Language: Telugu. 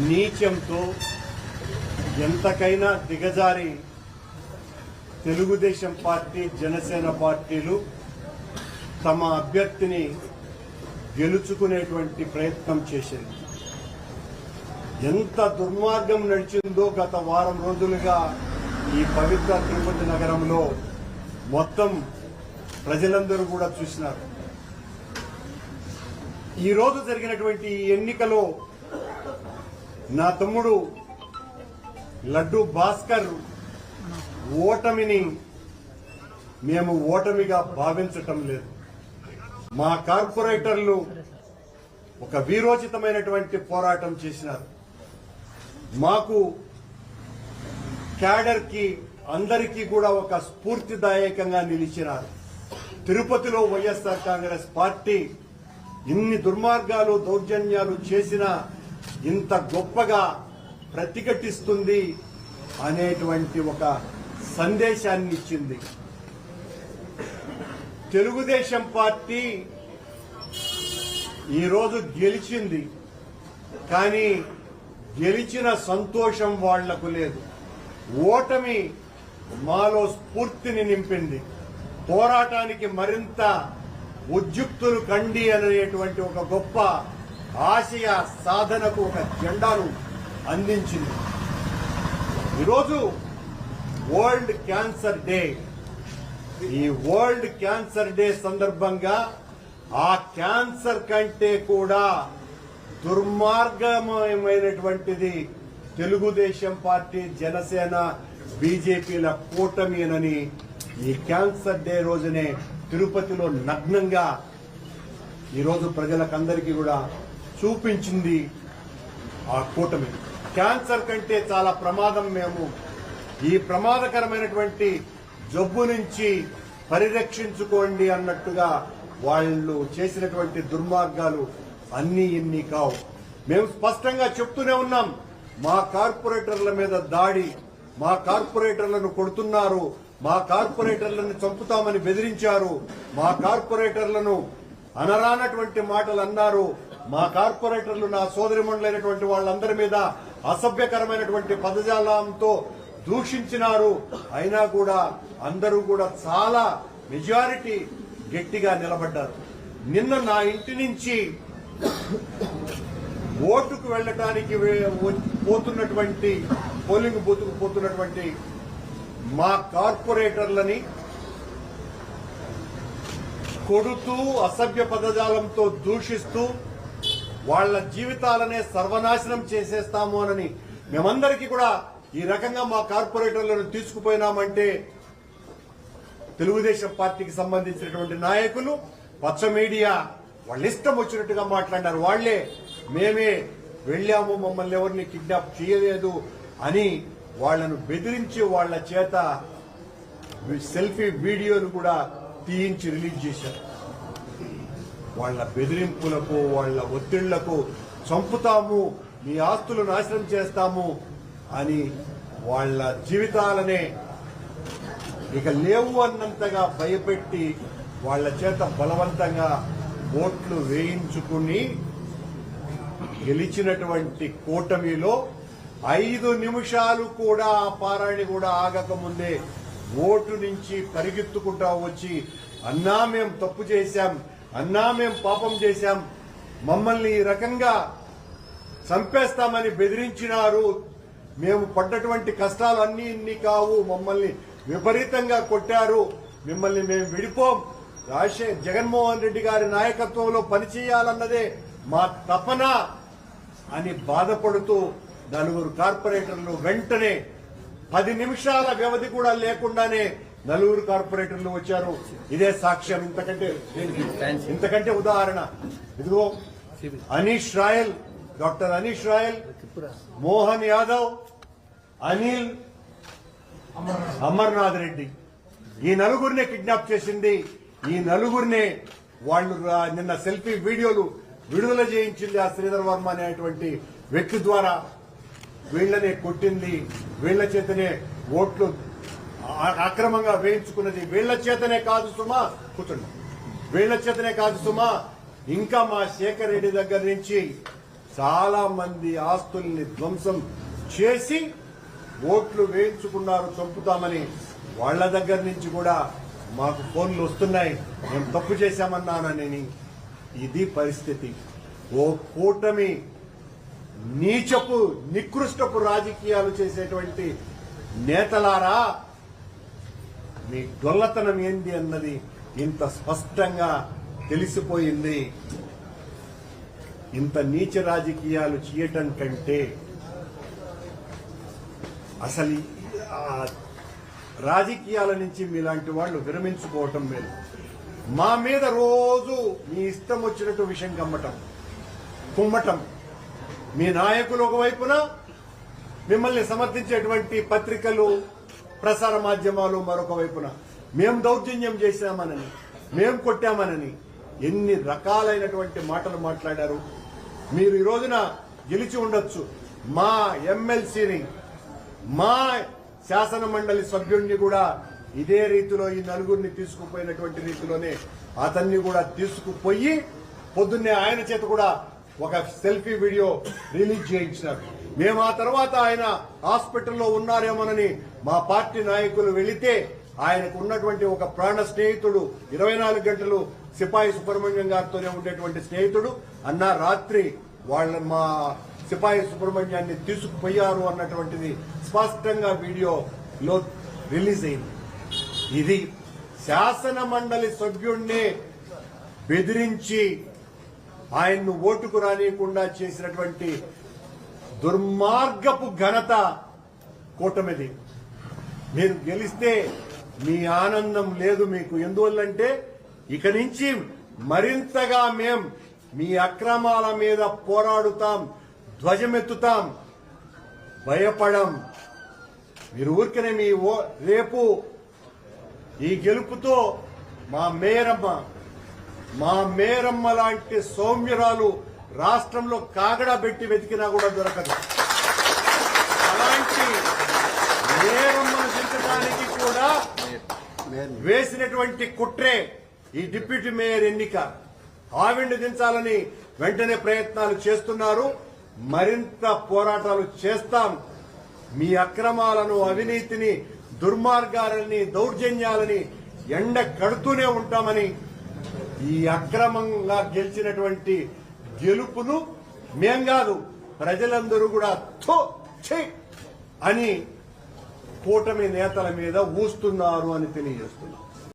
నీచంతో ఎంతకైనా దిగజారి తెలుగుదేశం పార్టీ జనసేన పార్టీలు తమ అభ్యర్థిని గెలుచుకునేటువంటి ప్రయత్నం చేసింది ఎంత దుర్మార్గం నడిచిందో గత వారం రోజులుగా ఈ పవిత్ర తిరుపతి నగరంలో మొత్తం ప్రజలందరూ కూడా చూసినారు. ఈ రోజు జరిగినటువంటి ఈ ఎన్నికలో నా తమ్ముడు లడ్డు భాస్కర్ ఓటమిని మేము ఓటమిగా భావించటం లేదు. మా కార్పొరేటర్లు ఒక వీరోచితమైనటువంటి పోరాటం చేసినారు. మాకు క్యాడర్కి అందరికీ కూడా ఒక స్ఫూర్తిదాయకంగా నిలిచినారు. తిరుపతిలో వైఎస్ఆర్ కాంగ్రెస్ పార్టీ ఇన్ని దుర్మార్గాలు దౌర్జన్యాలు చేసినా ఇంత గొప్పగా ప్రతిఘటిస్తుంది అనేటువంటి ఒక సందేశాన్ని ఇచ్చింది. తెలుగుదేశం పార్టీ ఈరోజు గెలిచింది కానీ గెలిచిన సంతోషం వాళ్ళకు లేదు. ఓటమి మాలో స్ఫూర్తిని నింపింది. పోరాటానికి మరింత ఉద్యుక్తులు కండి అనేటువంటి ఒక గొప్ప ఆశయ సాధనకు ఒక జెండాను అందించింది. ఈరోజు వరల్డ్ క్యాన్సర్ డే. ఈ వరల్డ్ క్యాన్సర్ డే సందర్భంగా ఆ క్యాన్సర్ కంటే కూడా దుర్మార్గమైనటువంటిది తెలుగుదేశం పార్టీ జనసేన బీజేపీల కూటమినని ఈ క్యాన్సర్ డే రోజునే తిరుపతిలో నగ్నంగా ఈరోజు ప్రజలకందరికీ కూడా చూపించింది ఆ కూటమి. క్యాన్సర్ కంటే చాలా ప్రమాదం మేము. ఈ ప్రమాదకరమైనటువంటి జబ్బు నుంచి పరిరక్షించుకోండి అన్నట్టుగా వాళ్ళు చేసినటువంటి దుర్మార్గాలు అన్ని ఇన్ని కావు. మేము స్పష్టంగా చెప్తూనే ఉన్నాం మా కార్పొరేటర్ల మీద దాడి మా కార్పొరేటర్లను కొడుతున్నారు మా కార్పొరేటర్లను చంపుతామని బెదిరించారు మా కార్పొరేటర్లను అనరానటువంటి మాటలు అన్నారు మా కార్పొరేటర్లు నా సోదరిమణులైనటువంటి వాళ్ళందరి మీద అసభ్యకరమైనటువంటి పదజాలంతో దూషించినారు. అయినా కూడా అందరూ కూడా చాలా మెజారిటీ గట్టిగా నిలబడ్డారు. నిన్న నా ఇంటి నుంచి ఓటుకు వెళ్ళటానికి పోతున్నటువంటి పోలింగ్ బూత్కు పోతున్నటువంటి మా కార్పొరేటర్లని కొడుతూ అసభ్య పదజాలంతో దూషిస్తూ వాళ్ళ జీవితాలనే సర్వనాశనం చేసేస్తాము అని మేమందరికీ కూడా ఈ రకంగా మా కార్పొరేటర్లను తీసుకుపోయినామంటే తెలుగుదేశం పార్టీకి సంబంధించినటువంటి నాయకులు పచ్చ మీడియా వాళ్ళ ఇష్టం వచ్చినట్టుగా మాట్లాడినారు. వాళ్ళే మేమే వెళ్ళాము మమ్మల్ని ఎవరిని కిడ్నాప్ చేయలేదు అని వాళ్ళను బెదిరించి వాళ్ళ చేత సెల్ఫీ వీడియోను కూడా తీయించి రిలీజ్ చేశారు. వాళ్ళ బెదిరింపులకు వాళ్ళ ఒత్తిళ్ళకు చంపుతాము మీ ఆస్తులు నాశనం చేస్తాము అని వాళ్ళ జీవితాలనే ఇక లేవు అన్నంతగా భయపెట్టి వాళ్ళ చేత బలవంతంగా ఓట్లు వేయించుకుని గెలిచినటువంటి కూటమిలో ఐదు నిమిషాలు కూడా ఆ పారాయణ కూడా ఆగకముందే ఓటు నుంచి పరిగెత్తుకుంటా వచ్చి అన్నా మేం తప్పు చేశాం. అన్నా మేం పాపం చేశాం. మమ్మల్ని ఈ రకంగా చంపేస్తామని బెదిరించినారు. మేము పడ్డటువంటి కష్టాలు అన్ని ఇన్ని కావు. మమ్మల్ని విపరీతంగా కొట్టారు. మిమ్మల్ని మేము విడిపోం. రాజశేఖర్ జగన్మోహన్ రెడ్డి గారి నాయకత్వంలో పనిచేయాలన్నదే మా తపన అని బాధపడుతూ నలుగురు కార్పొరేటర్లు వెంటనే పది నిమిషాల వ్యవధి కూడా లేకుండానే నలుగురు కార్పొరేటర్లు వచ్చారు. ఇదే సాక్ష్యం. ఇంతకంటే ఇంతకంటే ఉదాహరణ. ఇదిగో అనీష్ రాయల్ డాక్టర్ అనీష్ రాయల్ మోహన్ యాదవ్ అనిల్ అమర్నాథ్ రెడ్డి. ఈ నలుగురినే కిడ్నాప్ చేసింది. ఈ నలుగురినే వాళ్ళు నిన్న సెల్ఫీ వీడియోలు విడుదల చేయించింది ఆ శ్రీధర్ వర్మ అనేటువంటి వ్యక్తి ద్వారా. వీళ్ళనే కొట్టింది. వీళ్ళ చేతనే ఓట్లు అక్రమంగా వేయించుకున్నది వీళ్ళ చేతనే కాదు సుమా. కూర్చోండి. వీళ్ళ చేతనే కాదు సుమా. ఇంకా మా శేఖర్ రెడ్డి దగ్గర నుంచి చాలా మంది ఆస్తుల్ని ధ్వంసం చేసి ఓట్లు వేయించుకున్నారు చంపుతామని వాళ్ళ దగ్గర నుంచి కూడా మాకు ఫోన్లు వస్తున్నాయి. మేము తప్పు చేశామన్నానని ఇది పరిస్థితి. ఓ కూటమి నీచపు నికృష్టపు రాజకీయాలు చేసేటువంటి నేతలారా మీ డొల్లతనం ఏంది అన్నది ఇంత స్పష్టంగా తెలిసిపోయింది. ఇంత నీచ రాజకీయాలు చేయటం కంటే అసలు రాజకీయాల నుంచి మీలాంటి వాళ్ళు విరమించుకోవటం మేలు. మా మీద రోజు మీ ఇష్టం వచ్చినట్టు విషయం కమ్మటం కుమ్మటం. మీ నాయకులు ఒకవైపున మిమ్మల్ని సమర్థించేటువంటి పత్రికలు ప్రసార మాధ్యమాలు మరొక వైపున. మేము దౌర్జన్యం చేశామనని మేము కొట్టామనని ఎన్ని రకాలైనటువంటి మాటలు మాట్లాడారు. మీరు ఈ రోజున గెలిచి ఉండొచ్చు. మా ఎమ్మెల్సీని మా శాసన మండలి సభ్యుడిని కూడా ఇదే రీతిలో ఈ నలుగురిని తీసుకుపోయినటువంటి రీతిలోనే అతన్ని కూడా తీసుకుపోయి పొద్దున్నే ఆయన చేత కూడా ఒక సెల్ఫీ వీడియో రిలీజ్ చేయించినారు. మేము ఆ తర్వాత ఆయన హాస్పిటల్లో ఉన్నారేమోనని మా పార్టీ నాయకులు వెళితే ఆయనకు ఉన్నటువంటి ఒక ప్రాణ స్నేహితుడు ఇరవై నాలుగు గంటలు సిపాయి సుబ్రహ్మణ్యం గారితోనే ఉండేటువంటి స్నేహితుడు. అన్న రాత్రి వాళ్ళ మా సిపాయి సుబ్రహ్మణ్యాన్ని తీసుకుపోయారు అన్నటువంటిది స్పష్టంగా వీడియోలో రిలీజ్ అయింది. ఇది శాసన మండలి సభ్యుణ్ణి బెదిరించి ఆయన్ను ఓటుకు రానియకుండా చేసినటువంటి దుర్మార్గపు ఘనత కూటమిది. మీరు గెలిస్తే మీ ఆనందం లేదు మీకు. ఎందువల్లంటే ఇక నుంచి మరింతగా మేం మీ అక్రమాల మీద పోరాడుతాం ధ్వజమెత్తుతాం భయపడం. మీరు ఊరికనే మీ ఓ రేపు ఈ గెలుపుతో మా మేరమ్మ మా మేరమ్మ లాంటి సౌమ్యురాలు రాష్ట్రంలో కాగడా పెట్టి వెతికినా కూడా దొరకదు. అలాంటి మేరమ్మను దించడానికి కూడా వేసినటువంటి కుట్రే ఈ డిప్యూటీ మేయర్ ఎన్నిక. ఆవిడ్ని దించాలని వెంటనే ప్రయత్నాలు చేస్తున్నారు. మరింత పోరాటాలు చేస్తాం. మీ అక్రమాలను అవినీతిని దుర్మార్గాలని దౌర్జన్యాలని ఎండ కడుతూనే ఉంటామని ఈ అక్రమంగా గెలిచినటువంటి గెలుపును మేం కాదు ప్రజలందరూ కూడా థో ఛీ అని కూటమి నేతల మీద ఊస్తున్నారు అని తెలియజేస్తున్నారు